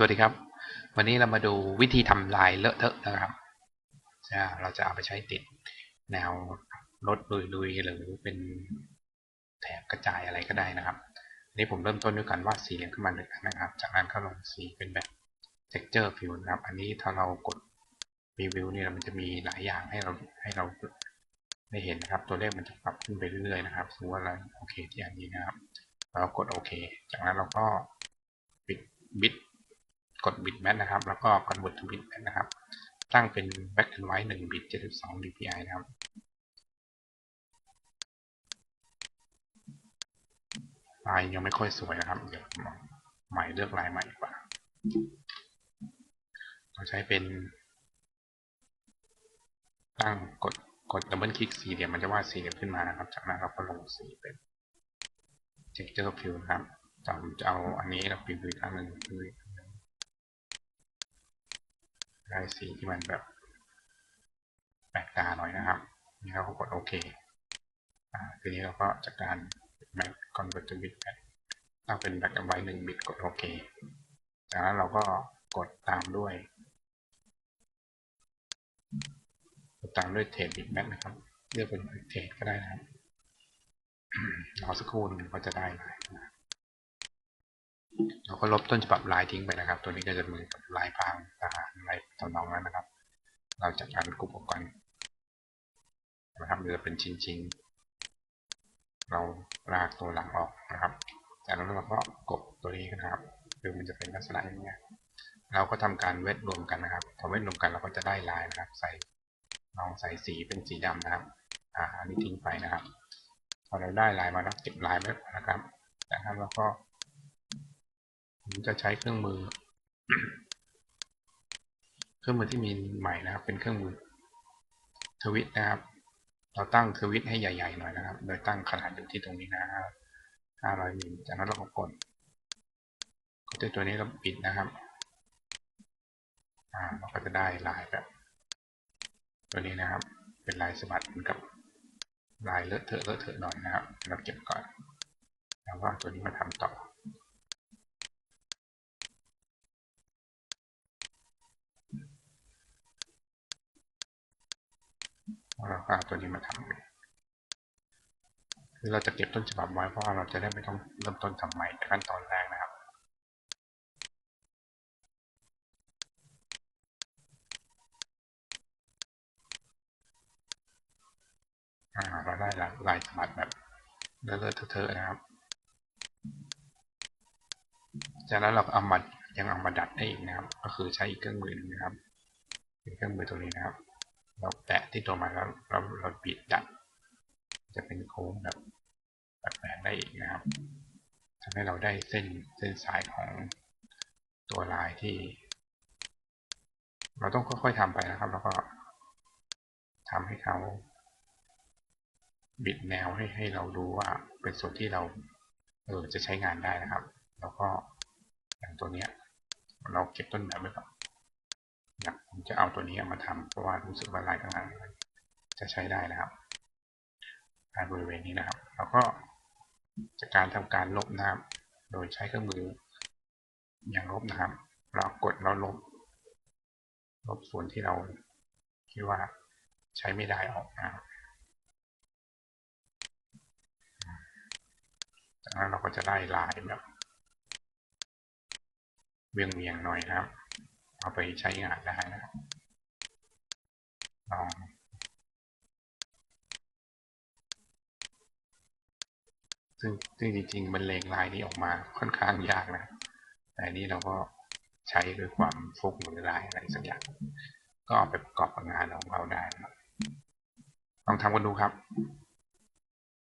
สวัสดีครับ วันนี้เรามาดูวิธีทำลายเลอะเทอะนะครับจะเราจะเอาไปใช้ติดแนวรถลุยๆหรือเป็นแถบกระจายอะไรก็ได้นะครับนี้ผมเริ่มต้นด้วยการวาดสีเหลี่ยมขึ้นมาหนึ่งนะครับ จากนั้นก็ลงสีเป็นแบบ texture view นะครับ อันนี้ถ้าเรากด review นี่มันจะมีหลายอย่างให้เราให้เราได้เห็นนะครับ ตัวเลขมันจะปรับขึ้นไปเรื่อยๆนะครับสมมติว่าเราโอเคที่อันนี้นะครับเรากดโอเค จากนั้นเราก็ปิดบิต กดบิตแมทนะครับ แล้วก็ convert to bit นะครับ ตั้งเป็น back and white 1บิต72 dpi นะครับลายยังไม่ค่อยสวยนะครับ เดี๋ยวใหม่เลือกลายใหม่ดีกว่า เราใช้เป็น ตั้งกดกดดับเบิลคลิกสี่เหลี่ยมมันจะวาดสี่เหลี่ยมขึ้นมานะครับ จากนั้นเราก็ลงสีเป็น texture fill นะครับจะจะเอาอันนี้เราพิมพ์อีกอันหนึ่งคือ ได้สีที่มันแบบแปลกตาหน่อยนะครับ นี่เราก็กดโอเคอ่าทีนี้เราก็จัดการ Mac Convert to Bit ตั้งเป็น Back and White 1บิตกดโอเคจากนั้นเราก็กดตามด้วยกดตามด้วยเทรดบิตแมทนะครับ เลือกเป็นเทรดก็ได้นะครับรอสักครู่นึงก็จะได้ลายนะเราก็ลบต้นฉบับลายทิ้งไปนะครับ ตัวนี้ก็จะเหมือนกับลายพาง ทหารลายตำนองนั้นนะครับ เราจัดการกลุ่มออกก่อนนะครับมันจะเป็นชิ้นๆ เราลากตัวหลังออกนะครับจากนั้นเราก็กบตัวนี้นะครับคือมันจะเป็นลักษณะอย่างนี้ยเราก็ทำการเวทรวมกันนะครับพอเวทรวมกันเราก็จะได้ลายนะครับ ใส่ลองใส่สีเป็นสีดำนะครับ อ่าอันนี้ทิ้งไปนะครับ พอเราได้ลายมาแล้วเก็บลายไว้นะครับจากนั้นเราก็ผมจะใช้เครื่องมือ รื่องมือที่มีใหม่นะครับ เป็นเครื่องมือทวิตนะครับ เราตั้งทวิตให้ใหญ่ๆหน่อยนะครับ โดยตั้งขนาดอยู่ที่ตรงนี้นะครับ500มิลจากนั้นเราก็กดกดด้วตัวนี้เราปิดนะครับ อ่าเราก็จะได้ลายแบบ ตัวนี้นะครับ เป็นลายสะบัดเหมือนกับลายเลอะเทอะเลอะเทอะหน่อยนะครับ เราเก็บก่อนแล้วก็ตัวนี้มาทำต่อ เราก็เอาตัวนี้มาทำคือเราจะเก็บต้นฉบับไว้เพราะเราจะได้ไม่ต้องเริ่มต้นทำใหม่ขั้นตอนแรกนะครับเราได้ลายลายสมัดแบบเลอะเทอะนะครับ จากนั้นเราก็เอามายังเอามาดัดได้อีกนะครับ ก็คือใช้อีกเครื่องมือหนึงนะครับเครื่องมือตัวนี้นะครับ เราแตะที่ตัวมันแล้วเราเราบิดดัดจะเป็นโค้งแบบแปลกได้อีกนะครับทำให้เราได้เส้นเส้นสายของตัวลายที่ เราต้องค่อยๆทำไปนะครับ แล้วก็ทำให้เขาบิดแนวให้ให้เราดูว่าเป็นส่วนที่เราเออจะใช้งานได้นะครับ แล้วก็อย่างตัวเนี้ย เราเก็บต้นแบบไว้ก่อน ผมจะเอาตัวนี้มาทำเพราะว่ารู้สึกว่าลายต่างๆจะใช้ได้นะครับลายบริเวณนี้นะครับ แล้วก็จากการทำการลบนะครับ โดยใช้เครื่องมืออย่างลบนะครับ เรากดแล้วลบ ลบส่วนที่เราคิดว่าใช้ไม่ได้ออกนะครับจากนั้นเราก็จะได้ลายแบบเวียงเวียงๆหน่อยนะครับ เอาไปใช้งานได้นะครับลองซึ่งจริงๆบรรเลงลายนี้ออกมาค่อนข้างยากนะ แต่นี้เราก็ใช้ด้วยความฟุกหรือลายอะไรสักอย่าง ก็เอาไปประกอบกับงานของเราได้ ลองทำกันดูครับ